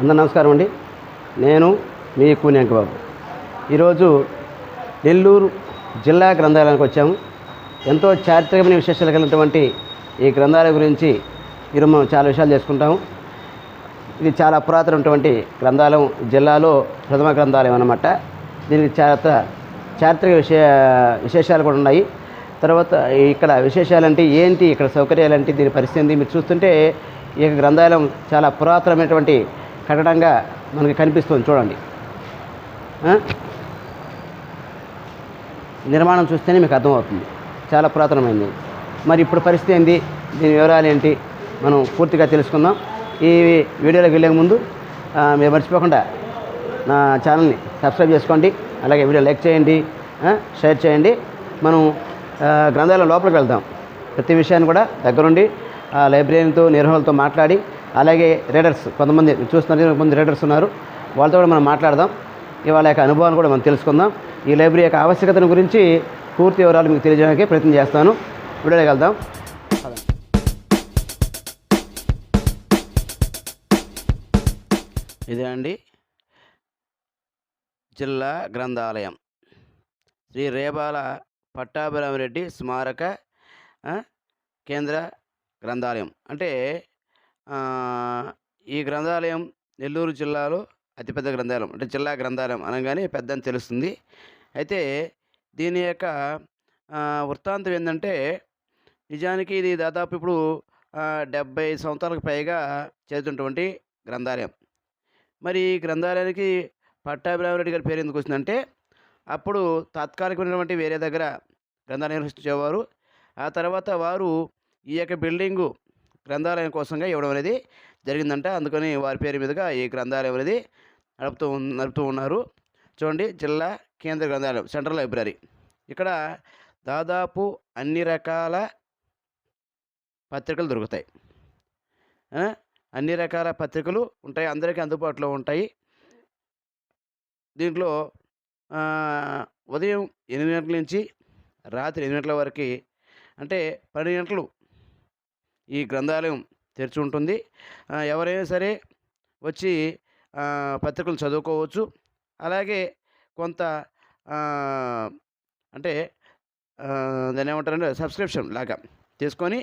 అందరు నమస్కారం అండి. నేను మీ కూని బాబు ఈరోజు నెల్లూరు జిల్లా గ్రంథాలయానికి వచ్చాము. ఎంతో చారిత్రకమైన విశేషాలు కలిగినటువంటి ఈ గ్రంథాలయం గురించి ఈరోజు మనం చాలా విషయాలు చేసుకుంటాము. ఇది చాలా పురాతనమైనటువంటి గ్రంథాలయం. జిల్లాలో ప్రథమ గ్రంథాలయం అన్నమాట. దీనికి చారిత్ర చారిత్రక విషయ విశేషాలు కూడా ఉన్నాయి. తర్వాత ఇక్కడ విశేషాలంటే ఏంటి ఇక్కడ సౌకర్యాలు అంటే దీని పరిస్థితి మీరు చూస్తుంటే ఈ యొక్క గ్రంథాలయం చాలా పురాతనమైనటువంటి కట్టడంగా మనకి కనిపిస్తుంది. చూడండి. నిర్మాణం చూస్తేనే మీకు అర్థమవుతుంది. చాలా పురాతనమైంది. మరి ఇప్పుడు పరిస్థితి ఏంటి దీని వివరాలు ఏంటి? మనం పూర్తిగా తెలుసుకుందాం. ఈ వీడియోలోకి వెళ్ళే ముందు మీరు మర్చిపోకుండా నా ఛానల్ని సబ్స్క్రైబ్ చేసుకోండి. అలాగే వీడియో లైక్ చేయండి. షేర్ చేయండి. మనం గ్రంథాల గ్రంథాలయం లోపలికి వెళ్దాం. ప్రతి విషయాన్ని కూడా దగ్గరుండి ఆ లైబ్రరీతో నిర్వహణతో మాట్లాడి అలాగే రైడర్స్ కొంతమంది చూస్తున్నారు కొంతమంది రైడర్స్ ఉన్నారు. వాళ్ళతో కూడా మనం మాట్లాడదాం. ఇవాళ యొక్క అనుభవాన్ని కూడా మనం తెలుసుకుందాం. ఈ లైబ్రరీ యొక్క ఆవశ్యకతను గురించి పూర్తి వివరాలు మీకు తెలియజేయడానికి ప్రయత్నం చేస్తాను. వీడియోలోకి వెళ్దాం. ఇదే అండి. జిల్లా గ్రంథాలయం. శ్రీ రేబాల పట్టాభిరామరెడ్డి స్మారక కేంద్ర గ్రంథాలయం. అంటే ఈ గ్రంథాలయం నెల్లూరు జిల్లాలో అతిపెద్ద గ్రంథాలయం అంటే జిల్లా గ్రంథాలయం అనగానే పెద్ద అని తెలుస్తుంది. అయితే దీని యొక్క వృత్తాంతం ఏంటంటే నిజానికి ఇది దాదాపు ఇప్పుడు డెబ్బై సంవత్సరాలకు పైగా చేస్తున్నటువంటి గ్రంథాలయం. మరి ఈ గ్రంథాలయానికి పట్టాభిరామరెడ్డి గారి పేరు ఎందుకు వచ్చిందంటే అప్పుడు తాత్కాలికమైనటువంటి వేరే దగ్గర గ్రంథాలయం నిర్వహించేవారు. ఆ తర్వాత వారు ఈ యొక్క బిల్డింగు గ్రంథాలయం కోసంగా ఇవ్వడం అనేది జరిగిందంట. అందుకని వారి పేరు మీదుగా ఈ గ్రంథాలయం అనేది నడుపుతూ నడుపుతూ ఉన్నారు. చూడండి జిల్లా కేంద్ర గ్రంథాలయం సెంట్రల్ లైబ్రరీ. ఇక్కడ దాదాపు అన్ని రకాల పత్రికలు దొరుకుతాయి. అన్ని రకాల పత్రికలు ఉంటాయి అందరికీ అందుబాటులో ఉంటాయి. దీంట్లో ఉదయం ఎనిమిది గంటల నుంచి రాత్రి ఎనిమిది గంటల వరకు అంటే పన్నెండు గంటలు ఈ గ్రంథాలయం తెరిచి ఉంటుంది. ఎవరైనా సరే వచ్చి పత్రికలు చదువుకోవచ్చు. అలాగే కొంత అంటే దాన్ని ఏమంటారంటే సబ్స్క్రిప్షన్ లాగా తీసుకొని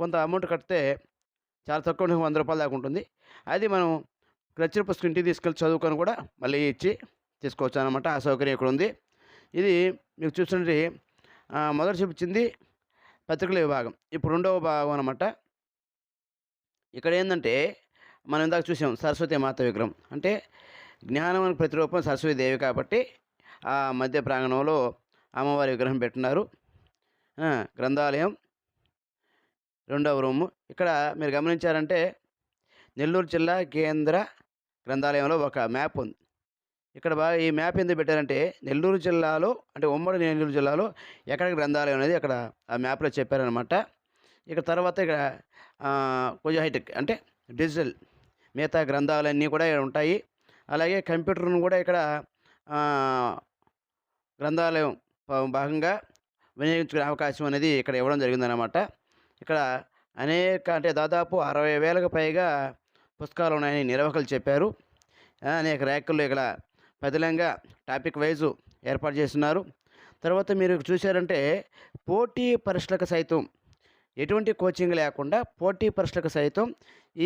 కొంత అమౌంట్ కడితే చాలా తక్కువ ఉంటుంది, వంద రూపాయల దాకా ఉంటుంది. అది మనం నచ్చిన పుస్తకం ఇంటికి తీసుకెళ్ళి చదువుకొని కూడా మళ్ళీ ఇచ్చి తీసుకోవచ్చు అనమాట ఆ సౌకర్యం ఇక్కడ ఉంది. ఇది మీకు చూస్తుంటే మొదటి మొదట చూపించింది పత్రికల విభాగం. ఇప్పుడు రెండవ భాగం అనమాట ఇక్కడ ఏంటంటే మనం ఇందాక చూసాం సరస్వతి మాత విగ్రహం. అంటే జ్ఞానం ప్రతిరూపం సరస్వతి దేవి కాబట్టి ఆ మధ్య ప్రాంగణంలో అమ్మవారి విగ్రహం పెట్టినారు గ్రంథాలయం రెండవ రూము. ఇక్కడ మీరు గమనించారంటే నెల్లూరు జిల్లా కేంద్ర గ్రంథాలయంలో ఒక మ్యాప్ ఉంది. ఇక్కడ బాగా ఈ మ్యాప్ ఎందుకు పెట్టారంటే నెల్లూరు జిల్లాలో అంటే ఉమ్మడి నెల్లూరు జిల్లాలో ఎక్కడ గ్రంథాలయం అనేది అక్కడ ఆ మ్యాప్లో చెప్పారనమాట ఇక తర్వాత ఇక్కడ ఆ, కొంచెం హైటెక్ అంటే డిజిటల్ మిగతా గ్రంథాలన్నీ కూడా ఇక్కడ ఉంటాయి. అలాగే కంప్యూటర్ను కూడా ఇక్కడ గ్రంథాలయం భాగంగా వినియోగించుకునే అవకాశం అనేది ఇక్కడ ఇవ్వడం జరిగిందనమాట ఇక్కడ అనేక అంటే దాదాపు అరవై వేలకు పైగా పుస్తకాలు ఉన్నాయని నిర్వాహకులు చెప్పారు. అనేక ర్యాకుల్లో ఇక్కడ పదిలంగా టాపిక్ వైజు ఏర్పాటు చేస్తున్నారు. తర్వాత మీరు చూశారంటే పోటీ పరీక్షలకు సైతం ఎటువంటి కోచింగ్ లేకుండా పోటీ పరీక్షలకు సైతం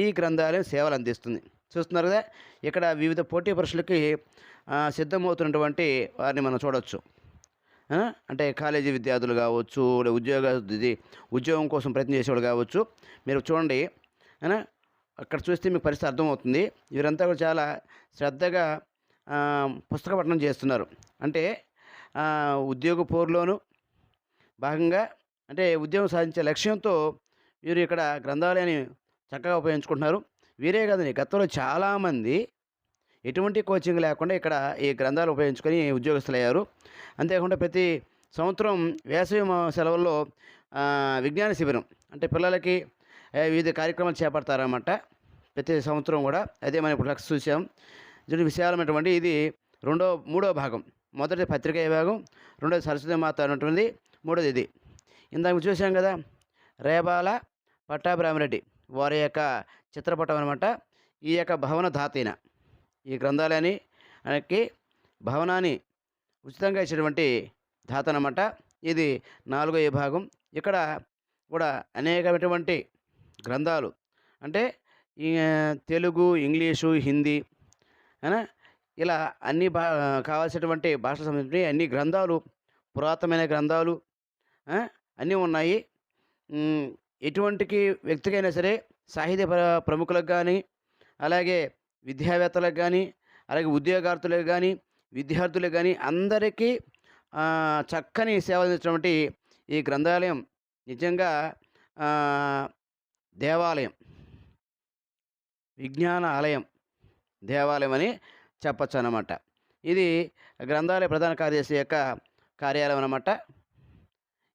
ఈ గ్రంథాలయం సేవలు అందిస్తుంది. చూస్తున్నారు కదా ఇక్కడ వివిధ పోటీ పరీక్షలకి సిద్ధమవుతున్నటువంటి వారిని మనం చూడవచ్చు అంటే కాలేజీ విద్యార్థులు కావచ్చు లేదా ఉద్యోగ ఇది ఉద్యోగం కోసం ప్రయత్నం చేసేవాళ్ళు కావచ్చు మీరు చూడండి. అక్కడ చూస్తే మీకు పరిస్థితి అర్థమవుతుంది. వీరంతా కూడా చాలా శ్రద్ధగా పుస్తక పఠనం చేస్తున్నారు. అంటే ఉద్యోగ పోరులోను భాగంగా అంటే ఉద్యోగం సాధించే లక్ష్యంతో వీరు ఇక్కడ గ్రంథాలయాన్ని చక్కగా ఉపయోగించుకుంటున్నారు. వీరే కదండి గతంలో చాలామంది ఎటువంటి కోచింగ్ లేకుండా ఇక్కడ ఈ గ్రంథాలు ఉపయోగించుకొని ఉద్యోగస్తులయ్యారు. అంతేకాకుండా ప్రతి సంవత్సరం వేసవి సెలవుల్లో విజ్ఞాన శిబిరం అంటే పిల్లలకి వివిధ కార్యక్రమాలు చేపడతారన్నమాట. ప్రతి సంవత్సరం కూడా అదే మనం ఇప్పుడు లక్ష్య చూసాం. ఇది విశాలమైనటువంటి ఇది రెండో మూడో భాగం. మొదటి పత్రికా విభాగం రెండోది సరస్వతి మాత అన్నటువంటి మూడోది ఇది. ఇందాక చూసాం కదా రేబాల పట్టాభిరామిరెడ్డి వారి యొక్క చిత్రపటం అనమాట ఈ యొక్క భవన ధాతీన ఈ గ్రంథాలయాన్ని ఆయనకి భవనాన్ని ఉచితంగా ఇచ్చినటువంటి ధాత అనమాట ఇది నాలుగో విభాగం ఇక్కడ కూడా అనేకమైనటువంటి గ్రంథాలు. అంటే ఈ తెలుగు ఇంగ్లీషు హిందీ ఇలా అన్ని భా కావాల్సినటువంటి భాష సంబంధించి అన్ని గ్రంథాలు పురాతనమైన గ్రంథాలు అన్నీ ఉన్నాయి. ఎటువంటికి వ్యక్తికైనా సరే సాహిత్య ప్ర- ప్రముఖులకు కానీ అలాగే విద్యావేత్తలకు కానీ అలాగే ఉద్యోగార్థులకు కానీ విద్యార్థులకు కానీ అందరికీ చక్కని సేవ అందించినటువంటి ఈ గ్రంథాలయం నిజంగా దేవాలయం విజ్ఞాన ఆలయం దేవాలయం అని చెప్పచ్చు అన్నమాట ఇది గ్రంథాలయ ప్రధాన కార్యదర్శి యొక్క కార్యాలయం అనమాట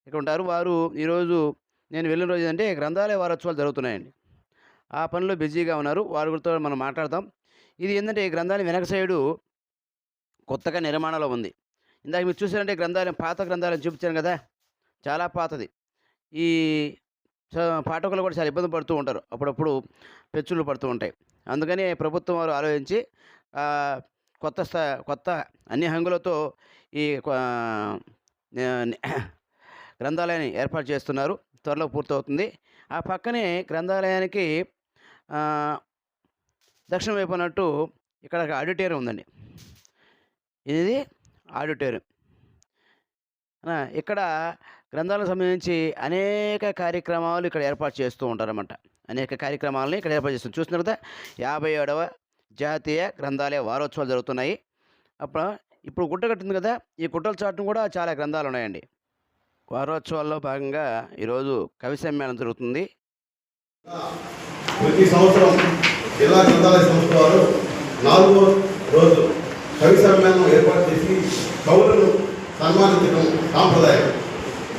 ఇక్కడ ఉంటారు వారు ఈరోజు నేను వెళ్ళిన రోజు అంటే గ్రంథాలయ వారోత్సవాలు జరుగుతున్నాయండి. ఆ పనిలో బిజీగా ఉన్నారు. వారితో మనం మాట్లాడదాం. ఇది ఏంటంటే ఈ గ్రంథాలయం వెనక సైడు కొత్తగా నిర్మాణంలో ఉంది. ఇందాక మీరు చూసారంటే గ్రంథాలయం పాత గ్రంథాలయం చూపించాను కదా? చాలా పాతది. ఈ పాఠకులు కూడా చాలా ఇబ్బంది పడుతూ ఉంటారు. అప్పుడప్పుడు పెచ్చులు పడుతూ ఉంటాయి. అందుకని ప్రభుత్వం వారు ఆలోచించి కొత్త స్థా కొత్త అన్ని హంగులతో ఈ కొ- గ్రంథాలయాన్ని ఏర్పాటు చేస్తున్నారు. త్వరలో పూర్తవుతుంది. ఆ పక్కనే గ్రంథాలయానికి ఆ, దక్షిణ వైపు అన్నట్టు ఇక్కడ ఆడిటోరియం ఉందండి. ఇది ఆడిటోరియం. ఇక్కడ గ్రంథాలకు సంబంధించి అనేక కార్యక్రమాలు ఇక్కడ ఏర్పాటు చేస్తూ ఉంటారన్నమాట. అనేక కార్యక్రమాలను ఇక్కడ ఏర్పాటు చేస్తుంది చూస్తున్నారు. కదా యాభై ఏడవ జాతీయ గ్రంథాలయ వారోత్సవాలు జరుగుతున్నాయి. అప్పుడు ఇప్పుడు గుట్ట కట్టింది కదా ఈ గుట్టల చాటును కూడా చాలా గ్రంథాలు ఉన్నాయండి. వారోత్సవాల్లో భాగంగా ఈరోజు కవి సమ్మేళనం జరుగుతుంది. ప్రతి సంవత్సరం జిల్లా గ్రంథాలయ సంస్థ వారు నాలుగో రోజు కవి సమ్మేళనం ఏర్పాటు చేసి కవులను సన్మానించడం సాంప్రదాయం.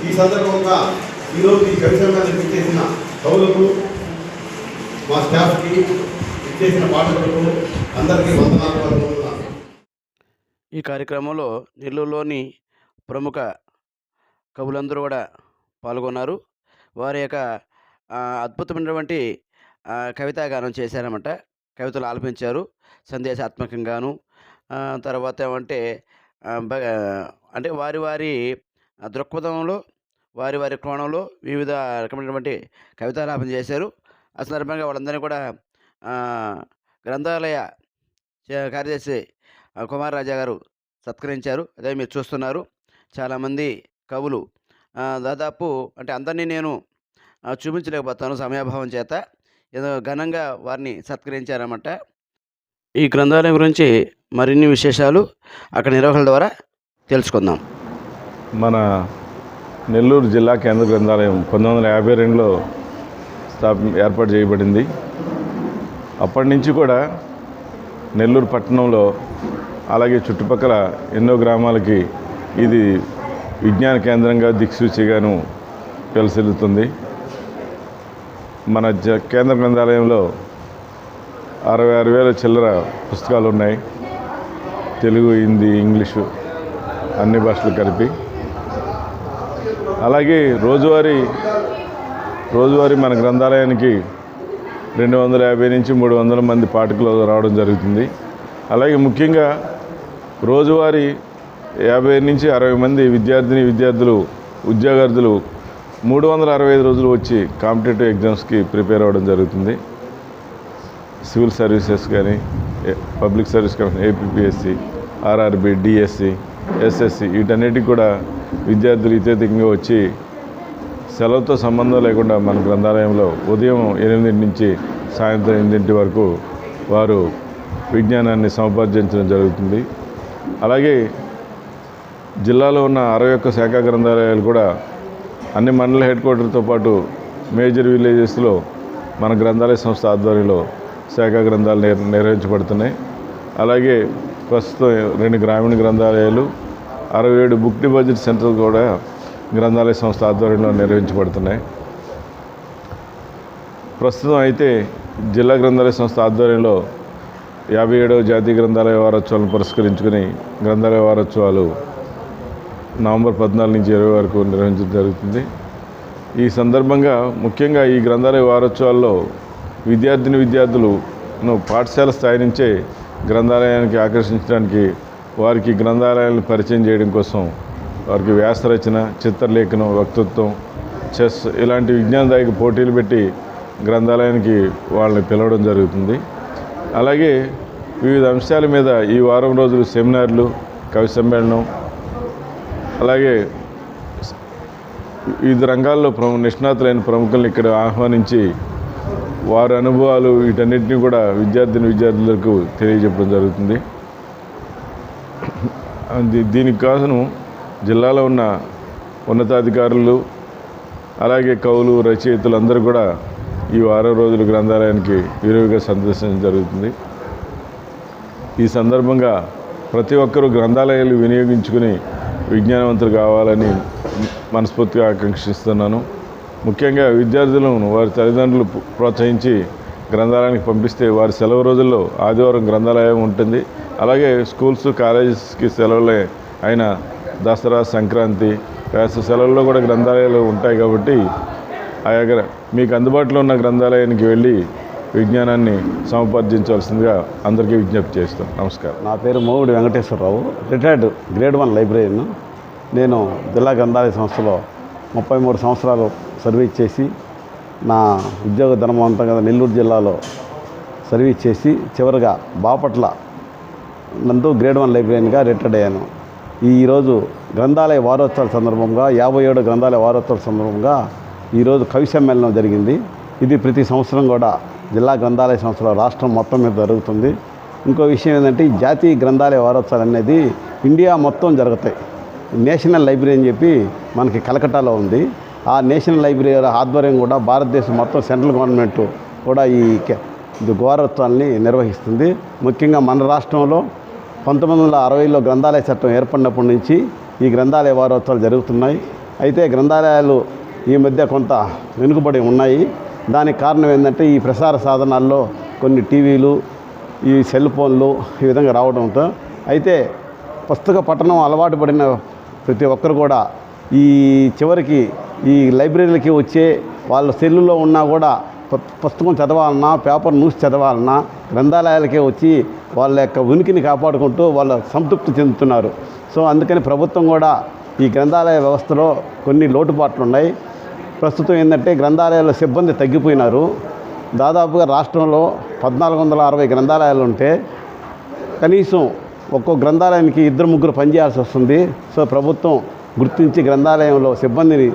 ఈ సందర్భంగా ఈరోజు ఈ కవి సమ్మేళనం చేసిన కవులకు మా స్టాఫ్కి ఇచ్చేసిన పాఠకులకు అందరికీ వందనాలు ఈ కార్యక్రమంలో నెల్లూరులోని ప్రముఖ కవులందరూ కూడా పాల్గొన్నారు. వారి యొక్క అద్భుతమైనటువంటి కవితాగానం చేశారన్నమాట. కవితలు ఆలపించారు. సందేశాత్మకంగాను తర్వాత ఏమంటే బ- అంటే వారి వారి దృక్పథంలో వారి వారి కోణంలో వివిధ రకమైనటువంటి కవితాలాపన చేశారు. ఆ సందర్భంగా వాళ్ళందరినీ కూడా గ్రంథాలయ కార్యదర్శి కుమార్ రాజా గారు సత్కరించారు. అదే మీరు చూస్తున్నారు. చాలామంది కవులు దాదాపు అంటే అందరినీ నేను చూపించలేకపోతాను సమయాభావం చేత. ఏదో ఘనంగా వారిని సత్కరించారన్నమాట. ఈ గ్రంథాలయం గురించి మరిన్ని విశేషాలు అక్కడ నిర్వహణ ద్వారా తెలుసుకుందాం. మన నెల్లూరు జిల్లా కేంద్ర గ్రంథాలయం పంతొమ్మిది వందల యాభై రెండులో ఏర్పాటు చేయబడింది. అప్పటి నుంచి కూడా నెల్లూరు పట్టణంలో అలాగే చుట్టుపక్కల ఎన్నో గ్రామాలకి ఇది విజ్ఞాన కేంద్రంగా దిక్సూచిగాను వెలసిల్లుతుంది. మన జ కేంద్ర గ్రంథాలయంలో అరవై ఆరు వేల చిల్లర పుస్తకాలు ఉన్నాయి తెలుగు హిందీ ఇంగ్లీషు అన్ని భాషలు కలిపి. అలాగే రోజువారీ రోజువారీ మన గ్రంథాలయానికి రెండు వందల యాభై నుంచి మూడు వందల మంది పాఠకులు రావడం జరుగుతుంది. అలాగే ముఖ్యంగా రోజువారీ యాభై నుంచి అరవై మంది విద్యార్థిని విద్యార్థులు ఉద్యోగార్థులు మూడు వందల అరవై ఐదు రోజులు వచ్చి కాంపిటేటివ్ ఎగ్జామ్స్కి ప్రిపేర్ అవ్వడం జరుగుతుంది. సివిల్ సర్వీసెస్ కానీ public service commission APSC RRB DSC SSC వీటన్నిటికి కూడా విద్యార్థులు ఇతేతికంగా వచ్చి సెలవుతో సంబంధం లేకుండా మన గ్రంథాలయంలో ఉదయం ఎనిమిదింటి నుంచి సాయంత్రం ఎనిమిదింటి వరకు వారు విజ్ఞానాన్ని సముపార్జించడం జరుగుతుంది. అలాగే జిల్లాలో ఉన్న అరవై ఒక్క శాఖ గ్రంథాలయాలు కూడా అన్ని మండల హెడ్ క్వార్టర్తో పాటు మేజర్ విలేజెస్లో మన గ్రంథాలయ సంస్థ ఆధ్వర్యంలో శాఖా గ్రంథాలు నిర్వహించబడుతున్నాయి. అలాగే ప్రస్తుతం రెండు గ్రామీణ గ్రంథాలయాలు అరవై ఏడు బుక్ డిపాజిట్ సెంటర్ కూడా గ్రంథాలయ సంస్థ ఆధ్వర్యంలో నిర్వహించబడుతున్నాయి. ప్రస్తుతం అయితే జిల్లా గ్రంథాలయ సంస్థ ఆధ్వర్యంలో యాభై ఏడవ జాతీయ గ్రంథాలయ వారోత్సవాలను పురస్కరించుకుని గ్రంథాలయ వారోత్సవాలు నవంబర్ పద్నాలుగు నుంచి ఇరవై వరకు నిర్వహించడం జరుగుతుంది. ఈ సందర్భంగా ముఖ్యంగా ఈ గ్రంథాలయ వారోత్సవాల్లో విద్యార్థిని విద్యార్థులను పాఠశాల స్థాయి నుంచే గ్రంథాలయానికి ఆకర్షించడానికి వారికి గ్రంథాలయాలను పరిచయం చేయడం కోసం వారికి వ్యాసరచన చిత్రలేఖనం వక్తృత్వం చెస్ ఇలాంటి విజ్ఞానదాయక పోటీలు పెట్టి గ్రంథాలయానికి వాళ్ళని పిలవడం జరుగుతుంది. అలాగే వివిధ అంశాల మీద ఈ వారం రోజులు సెమినార్లు కవి సమ్మేళనం అలాగే వివిధ రంగాల్లో ప్రము నిష్ణాతులైన ప్రముఖులను ఇక్కడ ఆహ్వానించి వారి అనుభవాలు వీటన్నిటిని కూడా విద్యార్థిని విద్యార్థులకు తెలియజెప్పడం జరుగుతుంది. దీనికి కోసం జిల్లాలో ఉన్న ఉన్నతాధికారులు అలాగే కవులు రచయితలు అందరూ కూడా ఈ వారం రోజులు గ్రంథాలయానికి విరివిగా సందర్శించడం జరుగుతుంది. ఈ సందర్భంగా ప్రతి ఒక్కరూ గ్రంథాలయాలు వినియోగించుకుని విజ్ఞానవంతులు కావాలని మనస్ఫూర్తిగా ఆకాంక్షిస్తున్నాను. ముఖ్యంగా విద్యార్థులను వారి తల్లిదండ్రులు ప్రోత్సహించి గ్రంథాలయానికి పంపిస్తే వారి సెలవు రోజుల్లో ఆదివారం గ్రంథాలయం ఉంటుంది. అలాగే స్కూల్స్ కాలేజెస్కి సెలవులే అయిన దసరా సంక్రాంతి వేసవి సెలవుల్లో కూడా గ్రంథాలయాలు ఉంటాయి కాబట్టి ఆయా మీకు అందుబాటులో ఉన్న గ్రంథాలయానికి వెళ్ళి విజ్ఞానాన్ని సముపార్జించవలసిందిగా అందరికీ విజ్ఞప్తి చేస్తాం నమస్కారం. నా పేరు Mogudi Venkateswararao retired grade one లైబ్రరీను నేను జిల్లా గ్రంథాలయ సంస్థలో ముప్పై మూడు సంవత్సరాలు సర్వీస్ చేసి నా ఉద్యోగ ధర్మవంతం కదా నెల్లూరు జిల్లాలో సర్వీస్ చేసి చివరిగా బాపట్ల నందు గ్రేడ్ వన్ లైబ్రరీన్గా రిటైర్డ్ అయ్యాను. ఈరోజు గ్రంథాలయ వారోత్సవాల సందర్భంగా యాభై ఏడు గ్రంథాలయ వారోత్సవాల సందర్భంగా ఈరోజు కవి సమ్మేళనం జరిగింది. ఇది ప్రతి సంవత్సరం కూడా జిల్లా గ్రంథాలయ సంస్థలో రాష్ట్రం మొత్తం మీద జరుగుతుంది. ఇంకో విషయం ఏంటంటే ఈ జాతీయ గ్రంథాలయ వారోత్సవాలు అనేది ఇండియా మొత్తం జరుగుతాయి. నేషనల్ లైబ్రరీ అని చెప్పి మనకి కలకట్టాలో ఉంది. ఆ నేషనల్ లైబ్రరీ ఆధ్వర్యం కూడా భారతదేశం మొత్తం సెంట్రల్ గవర్నమెంట్ కూడా ఈ కె- ఇది నిర్వహిస్తుంది. ముఖ్యంగా మన రాష్ట్రంలో పంతొమ్మిది వందల అరవైలో గ్రంథాలయ చట్టం ఏర్పడినప్పటి నుంచి ఈ గ్రంథాలయ వారోత్సవాలు జరుగుతున్నాయి. అయితే గ్రంథాలయాలు ఈ మధ్య కొంత వెనుకబడి ఉన్నాయి. దానికి కారణం ఏంటంటే ఈ ప్రసార సాధనాల్లో కొన్ని టీవీలు ఈ సెల్ ఫోన్లు ఈ విధంగా రావడంతో అయితే పుస్తక పఠనం అలవాటు పడిన ప్రతి ఒక్కరు కూడా ఈ చివరికి ఈ లైబ్రరీలకి వచ్చే వాళ్ళ సెల్లులో ఉన్నా కూడా పుస్తకం చదవాలన్నా పేపర్ న్యూస్ చదవాలన్నా గ్రంథాలయాలకే వచ్చి వాళ్ళ యొక్క ఉనికిని కాపాడుకుంటూ వాళ్ళ సంతృప్తి చెందుతున్నారు. సో అందుకని ప్రభుత్వం కూడా ఈ గ్రంథాలయ వ్యవస్థలో కొన్ని లోటుపాట్లు ఉన్నాయి ప్రస్తుతం ఏంటంటే గ్రంథాలయాల సిబ్బంది తగ్గిపోయినారు. దాదాపుగా రాష్ట్రంలో పద్నాలుగు వందల అరవై గ్రంథాలయాలు ఉంటే కనీసం ఒక్కో గ్రంథాలయానికి ఇద్దరు ముగ్గురు పనిచేయాల్సి వస్తుంది. సో ప్రభుత్వం గుర్తించి గ్రంథాలయంలో సిబ్బందిని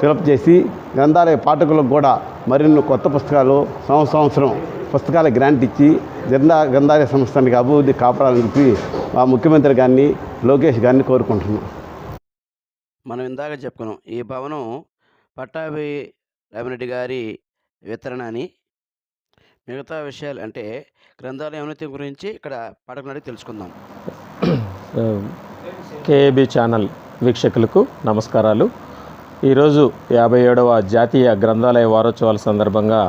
ఫిలప్ చేసి గ్రంథాలయ పాఠకులకు కూడా మరిన్ని కొత్త పుస్తకాలు సంవత్సరం సంవత్సరం పుస్తకాల గ్రాంట్ ఇచ్చి జిల్లా గ్రంథాలయ సంస్థానికి అభివృద్ధి కాపాడాలని చెప్పి మా ముఖ్యమంత్రి గారిని లోకేష్ గారిని కోరుకుంటున్నాం. మనం ఇందాక చెప్పుకున్నాం ఈ భవనం పట్టాభి రామిరెడ్డి గారి వితరణ అని. మిగతా విషయాలు అంటే గ్రంథాలయ ఉన్నతి గురించి ఇక్కడ పాఠకులు తెలుసుకుందాం. కేఏబి ఛానల్ వీక్షకులకు నమస్కారాలు. ఈరోజు యాభై ఏడవ జాతీయ గ్రంథాలయ వారోత్సవాల సందర్భంగా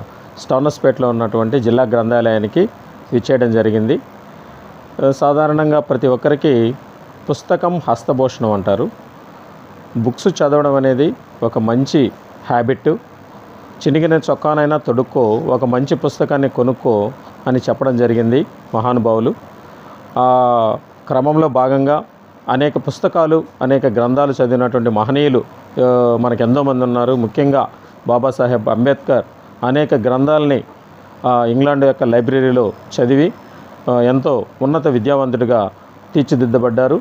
స్టోనస్పేటలో ఉన్నటువంటి జిల్లా గ్రంథాలయానికి విచ్చేయడం జరిగింది. సాధారణంగా ప్రతి ఒక్కరికి పుస్తకం హస్తభూషణం అంటారు. బుక్స్ చదవడం అనేది ఒక మంచి హ్యాబిట్. చినిగిన చొక్కానైనా తొడుక్కో ఒక మంచి పుస్తకాన్ని కొనుక్కో అని చెప్పడం జరిగింది మహానుభావులు. ఆ క్రమంలో భాగంగా అనేక పుస్తకాలు అనేక గ్రంథాలు చదివినటువంటి మహనీయులు మనకు ఎంతోమంది ఉన్నారు. ముఖ్యంగా బాబాసాహెబ్ అంబేద్కర్ అనేక గ్రంథాలని ఇంగ్లాండ్ యొక్క లైబ్రరీలో చదివి ఎంతో ఉన్నత విద్యావంతుడిగా తీర్చిదిద్దబడ్డారు.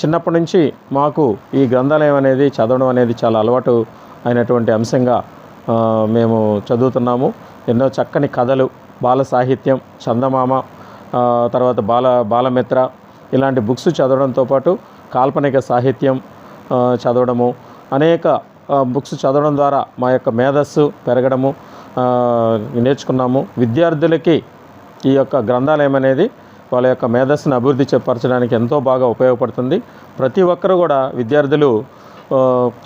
చిన్నప్పటి నుంచి మాకు ఈ గ్రంథాలయం అనేది చదవడం అనేది చాలా అలవాటు అయినటువంటి అంశంగా మేము చదువుతున్నాము. ఎన్నో చక్కని కథలు బాల సాహిత్యం చందమామ తర్వాత బాల బాలమిత్ర ఇలాంటి బుక్స్ చదవడంతో పాటు కాల్పనిక సాహిత్యం చదవడము అనేక బుక్స్ చదవడం ద్వారా మా యొక్క మేధస్సు పెరగడము నేర్చుకున్నాము. విద్యార్థులకి ఈ యొక్క గ్రంథాలయం అనేది వాళ్ళ యొక్క మేధస్సును అభివృద్ధి చేపరచడానికి ఎంతో బాగా ఉపయోగపడుతుంది. ప్రతి ఒక్కరు కూడా విద్యార్థులు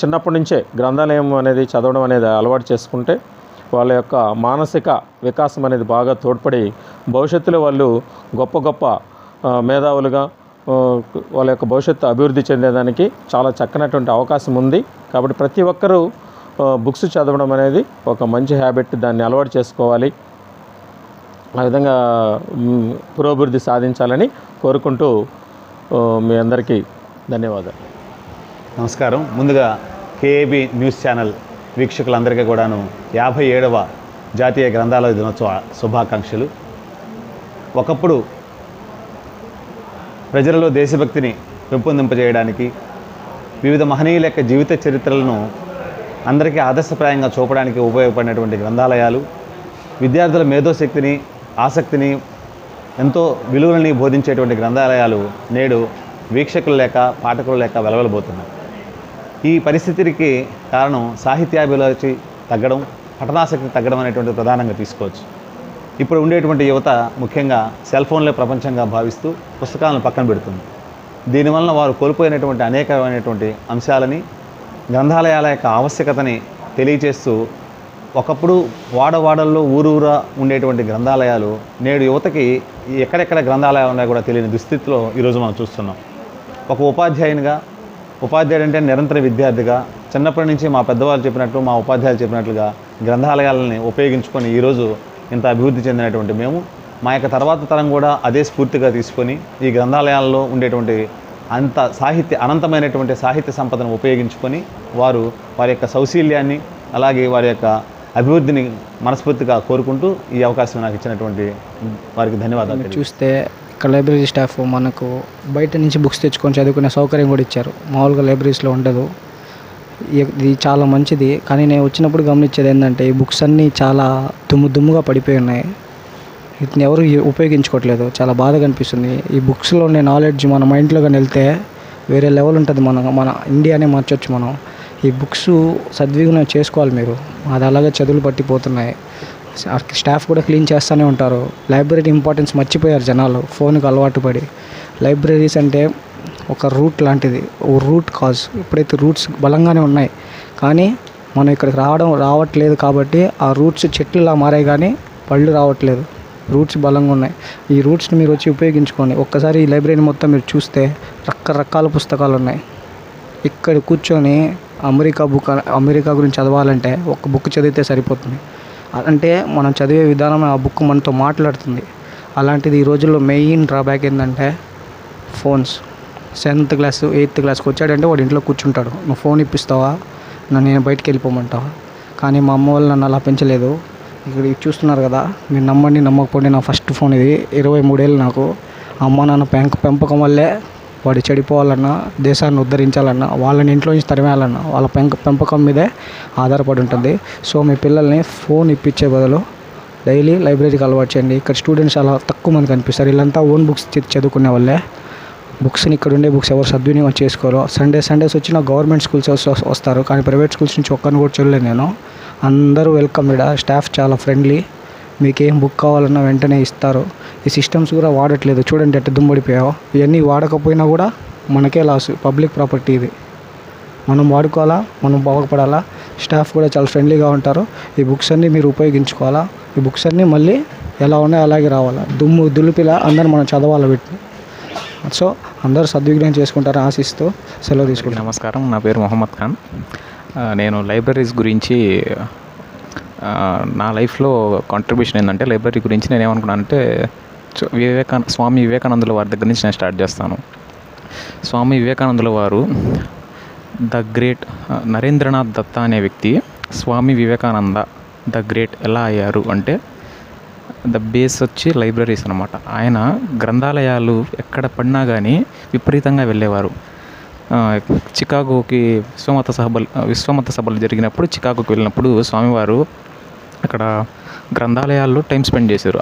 చిన్నప్పటి నుంచే గ్రంథాలయం అనేది చదవడం అనేది అలవాటు చేసుకుంటే వాళ్ళ యొక్క మానసిక వికాసం అనేది బాగా తోడ్పడి భవిష్యత్తులో వాళ్ళు గొప్ప గొప్ప మేధావులుగా వాళ్ళ యొక్క భవిష్యత్తు అభివృద్ధి చెందేదానికి చాలా చక్కనటువంటి అవకాశం ఉంది. కాబట్టి ప్రతి ఒక్కరూ బుక్స్ చదవడం అనేది ఒక మంచి హ్యాబిట్ దాన్ని అలవాటు చేసుకోవాలి. ఆ విధంగా పురోభివృద్ధి సాధించాలని కోరుకుంటూ మీ అందరికీ ధన్యవాదాలు. నమస్కారం. ముందుగా కేఏబి న్యూస్ ఛానల్ వీక్షకులందరికీ కూడాను యాభై ఏడవ జాతీయ గ్రంథాలయ దినోత్సవ శుభాకాంక్షలు. ఒకప్పుడు ప్రజలలో దేశభక్తిని పెంపొందింపజేయడానికి వివిధ మహనీయుల యొక్క జీవిత చరిత్రలను అందరికీ ఆదర్శప్రాయంగా చూపడానికి ఉపయోగపడినటువంటి గ్రంథాలయాలు విద్యార్థుల మేధోశక్తిని ఆసక్తిని ఎంతో విలువలని బోధించేటువంటి గ్రంథాలయాలు నేడు వీక్షకులు లేక పాఠకులు లేక వెలవెలబోతున్నాయి. ఈ పరిస్థితికి కారణం సాహిత్యాభిలాషి తగ్గడం పఠనాసక్తి తగ్గడం అనేటువంటి ప్రధానంగా తీసుకోవచ్చు. ఇప్పుడు ఉండేటువంటి యువత ముఖ్యంగా సెల్ ఫోన్లే ప్రపంచంగా భావిస్తూ పుస్తకాలను పక్కన పెడుతుంది. దీనివలన వారు కోల్పోయినటువంటి అనేకమైనటువంటి అంశాలని గ్రంథాలయాల యొక్క ఆవశ్యకతని తెలియచేస్తూ ఒకప్పుడు వాడవాడల్లో ఊరూరా ఉండేటువంటి గ్రంథాలయాలు నేడు యువతకి ఎక్కడెక్కడ గ్రంథాలయాలు ఉన్నాయో కూడా తెలియని దుస్థితిలో ఈరోజు మనం చూస్తున్నాం. ఒక ఉపాధ్యాయునిగా ఉపాధ్యాయుడు అంటే నిరంతర విద్యార్థిగా చిన్నప్పటి నుంచి మా పెద్దవాళ్ళు చెప్పినట్లు మా ఉపాధ్యాయులు చెప్పినట్లుగా గ్రంథాలయాలని ఉపయోగించుకొని ఈరోజు ఇంత అభివృద్ధి చెందినటువంటి మేము. మా యొక్క తర్వాత తరం కూడా అదే స్ఫూర్తిగా తీసుకొని ఈ గ్రంథాలయాల్లో ఉండేటువంటి అంత సాహిత్య అనంతమైనటువంటి సాహిత్య సంపదను ఉపయోగించుకొని వారు వారి యొక్క సౌశీల్యాన్ని అలాగే వారి యొక్క అభివృద్ధిని మనస్ఫూర్తిగా కోరుకుంటూ ఈ అవకాశం నాకు ఇచ్చినటువంటి వారికి ధన్యవాదాలు. చూస్తే ఇక్కడ లైబ్రరీ స్టాఫ్ మనకు బయట నుంచి బుక్స్ తెచ్చుకొని చదువుకునే సౌకర్యం కూడా ఇచ్చారు. మామూలుగా లైబ్రరీస్లో ఉండదు. ఇది చాలా మంచిది. కానీ నేను వచ్చినప్పుడు గమనించేది ఏంటంటే ఈ బుక్స్ అన్నీ చాలా దుమ్ము దుమ్ముగా పడిపోయి ఉన్నాయి. వీటిని ఎవరు ఉపయోగించుకోవట్లేదు. చాలా బాధగా అనిపిస్తుంది. ఈ బుక్స్లో ఉండే నాలెడ్జ్ మన మైండ్లో కానీ వెళ్తే వేరే లెవెల్ ఉంటుంది మన మన ఇండియానే మార్చొచ్చు మనం. ఈ బుక్స్ సద్వినియోగం చేసుకోవాలి మీరు. అది అలాగే చదువులు పట్టిపోతున్నాయి. స్టాఫ్ కూడా క్లీన్ చేస్తూనే ఉంటారు. లైబ్రరీ ఇంపార్టెన్స్ మర్చిపోయారు జనాలు. ఫోన్కి అలవాటు పడి. లైబ్రరీస్ అంటే ఒక రూట్ లాంటిది ఓ రూట్ కాజ్. ఇప్పుడైతే రూట్స్ బలంగానే ఉన్నాయి కానీ మనం ఇక్కడికి రావడం రావట్లేదు కాబట్టి ఆ రూట్స్ చెట్లులా మారాయి కానీ పళ్ళు రావట్లేదు. రూట్స్ బలంగా ఉన్నాయి. ఈ రూట్స్ని మీరు వచ్చి ఉపయోగించుకోండి. ఒక్కసారి ఈ లైబ్రరీ మొత్తం మీరు చూస్తే రకరకాల పుస్తకాలు ఉన్నాయి. ఇక్కడ కూర్చొని అమెరికా బుక్ అమెరికా గురించి చదవాలంటే ఒక బుక్ చదివితే సరిపోతుంది. అంటే మనం చదివే విధానం ఆ బుక్ మనతో మాట్లాడుతుంది. అలాంటిది ఈ రోజుల్లో మెయిన్ డ్రాబ్యాక్ ఏంటంటే ఫోన్స్. సెవెంత్ క్లాస్ ఎయిత్ క్లాస్కి వచ్చాడంటే వాడు ఇంట్లో కూర్చుంటాడు. నువ్వు ఫోన్ ఇప్పిస్తావా? నన్ను నేను బయటికి వెళ్ళిపోమంటావా? కానీ మా అమ్మ వాళ్ళు నన్ను అలా పెంచలేదు. ఇక్కడ చూస్తున్నారు కదా మీరు నమ్మండి నమ్మకపోండి నా ఫస్ట్ ఫోన్ ఇది. ఇరవై మూడేళ్ళు నాకు. అమ్మ నాన్న పెంక పెంపకం వల్లే వాడు చెడిపోవాలన్నా దేశాన్ని ఉద్ధరించాలన్నా వాళ్ళని ఇంట్లో నుంచి తరిమేయాలన్నా వాళ్ళ పెంక పెంపకం మీదే ఆధారపడి ఉంటుంది. సో మీ పిల్లల్ని ఫోన్ ఇప్పించే బదులు డైలీ లైబ్రరీకి అలవాటు చేయండి. ఇక్కడ స్టూడెంట్స్ అలా తక్కువ మంది కనిపిస్తారు. వీళ్ళంతా ఓన్ బుక్స్ చదువుకునే వాళ్ళే. బుక్స్ని ఇక్కడ ఉండే బుక్స్ ఎవరు సద్వినియోగం చేసుకోరు. సండే సండేస్ వచ్చిన గవర్నమెంట్ స్కూల్స్ వస్తారు. కానీ ప్రైవేట్ స్కూల్స్ నుంచి ఒక్కరిని కూడా చూడలేదు నేను. అందరూ వెల్కమ్ ఇక్కడ స్టాఫ్ చాలా ఫ్రెండ్లీ మీకు ఏం బుక్ కావాలన్నా వెంటనే ఇస్తారు. ఈ సిస్టమ్స్ కూడా వాడట్లేదు. చూడండి ఎట్ట దుమ్మడిపోయావు. ఇవన్నీ వాడకపోయినా కూడా మనకే లాస్ పబ్లిక్ ప్రాపర్టీ ఇది. మనం వాడుకోవాలా? మనం బాగుపడాలా? స్టాఫ్ కూడా చాలా ఫ్రెండ్లీగా ఉంటారు. ఈ బుక్స్ అన్నీ మీరు ఉపయోగించుకోవాలా? ఈ బుక్స్ అన్నీ మళ్ళీ ఎలా ఉన్నాయో అలాగే రావాలా? దుమ్ము దులిపిలా అందరూ మనం చదవాలి వీటిని? సో అందరూ సద్వినియోగం చేసుకుంటారని ఆశిస్తూ సెలవు తీసుకుంటాం నమస్కారం. నా పేరు మొహమ్మద్ ఖాన్. నేను లైబ్రరీస్ గురించి నా లైఫ్లో కాంట్రిబ్యూషన్ ఏంటంటే లైబ్రరీ గురించి నేను ఏమనుకున్నానంటే వివేకానంద స్వామి వివేకానందుల వారి దగ్గర నుంచి నేను స్టార్ట్ చేస్తాను. స్వామి వివేకానందుల వారు ద గ్రేట్ నరేంద్రనాథ్ దత్తా అనే వ్యక్తి స్వామి వివేకానంద ద గ్రేట్ ఎలా అయ్యారు అంటే ద బేస్ వచ్చి లైబ్రరీస్ అనమాట ఆయన గ్రంథాలయాలు ఎక్కడ పడినా కానీ విపరీతంగా వెళ్ళేవారు. చికాగోకి విశ్వమత సభలు విశ్వమత సభలు జరిగినప్పుడు చికాగోకి వెళ్ళినప్పుడు స్వామివారు అక్కడ గ్రంథాలయాల్లో టైం స్పెండ్ చేశారు.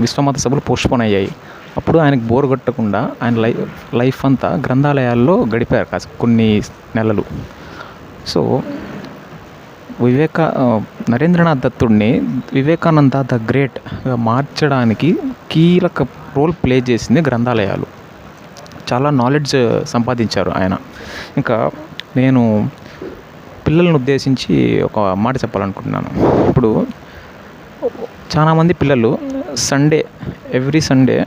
విశ్వమత సభలు పోస్ట్పోన్ అయ్యాయి. అప్పుడు ఆయనకు బోర్ కొట్టకుండా ఆయన లైఫ్ లైఫ్ అంతా గ్రంథాలయాల్లో గడిపారు కొన్ని నెలలు. సో వివేక నరేంద్రనాథ్ దత్తుడిని వివేకానంద ద గ్రేట్ మార్చడానికి కీలక రోల్ ప్లే చేసింది గ్రంథాలయాలు. చాలా నాలెడ్జ్ సంపాదించారు ఆయన. ఇంకా నేను పిల్లలను ఉద్దేశించి ఒక మాట చెప్పాలనుకుంటున్నాను. ఇప్పుడు చాలామంది పిల్లలు Sunday every Sunday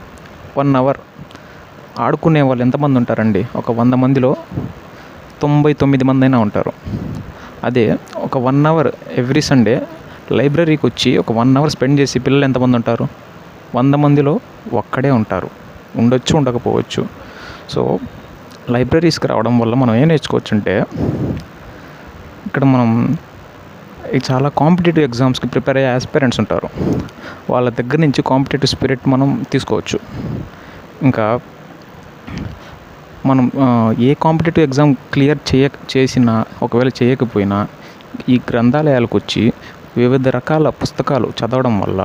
one hour ఆడుకునే వాళ్ళు ఎంతమంది ఉంటారండి? ఒక వంద మందిలో తొంభై తొమ్మిది మంది అయినా ఉంటారు. అదే ఒక వన్ అవర్ ఎవ్రీ సండే లైబ్రరీకి వచ్చి ఒక వన్ అవర్ స్పెండ్ చేసి పిల్లలు ఎంతమంది ఉంటారు? వంద మందిలో ఒక్కడే ఉంటారు. ఉండొచ్చు ఉండకపోవచ్చు. సో లైబ్రరీస్కి రావడం వల్ల మనం ఏం నేర్చుకోవచ్చు అంటే ఇక్కడ మనం ఈ చాలా కాంపిటేటివ్ ఎగ్జామ్స్కి ప్రిపేర్ అయ్యే ఆస్పిరెంట్స్ ఉంటారు. వాళ్ళ దగ్గర నుంచి కాంపిటేటివ్ స్పిరిట్ మనం తీసుకోవచ్చు. ఇంకా మనం ఏ కాంపిటేటివ్ ఎగ్జామ్ క్లియర్ చేయ చేసినా ఒకవేళ చేయకపోయినా ఈ గ్రంథాలయాలకు వచ్చి వివిధ రకాల పుస్తకాలు చదవడం వల్ల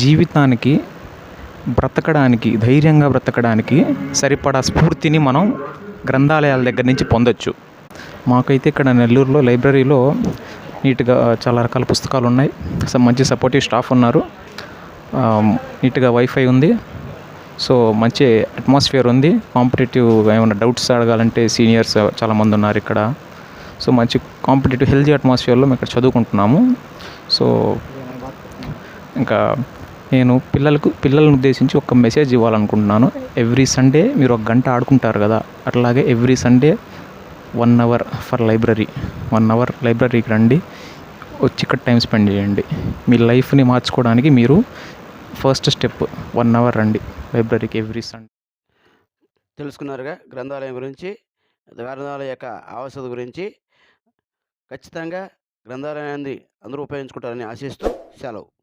జీవితానికి బ్రతకడానికి ధైర్యంగా బ్రతకడానికి సరిపడా స్ఫూర్తిని మనం గ్రంథాలయాల దగ్గర నుంచి పొందొచ్చు. మాకైతే ఇక్కడ నెల్లూరులో లైబ్రరీలో నీట్గా చాలా రకాల పుస్తకాలు ఉన్నాయి మంచి సపోర్టివ్ స్టాఫ్ ఉన్నారు. నీట్గా వైఫై ఉంది. సో మంచి అట్మాస్ఫియర్ ఉంది. కాంపిటేటివ్ ఏమైనా డౌట్స్ అడగాలంటే సీనియర్స్ చాలామంది ఉన్నారు ఇక్కడ. సో మంచి కాంపిటేటివ్ హెల్దీ అట్మాస్ఫియర్లో మేము ఇక్కడ చదువుకుంటున్నాము. సో ఇంకా నేను పిల్లలకు పిల్లలను ఉద్దేశించి ఒక మెసేజ్ ఇవ్వాలనుకుంటున్నాను. ఎవ్రీ సండే మీరు ఒక గంట ఆడుకుంటారు కదా. అట్లాగే every Sunday one hour for library one hour లైబ్రరీకి రండి. వచ్చి ఇక్కడ టైం స్పెండ్ చేయండి. మీ లైఫ్ని మార్చుకోవడానికి మీరు ఫస్ట్ స్టెప్ వన్ అవర్ రండి. లైబ్రరీకి ఎవ్రీ సండే. తెలుసుకున్నారుగా గ్రంథాలయం గురించి గ్రంథాలయం యొక్క ఆవశ్యత గురించి. ఖచ్చితంగా గ్రంథాలయాన్ని అందరూ ఉపయోగించుకుంటారని ఆశిస్తూ సెలవు.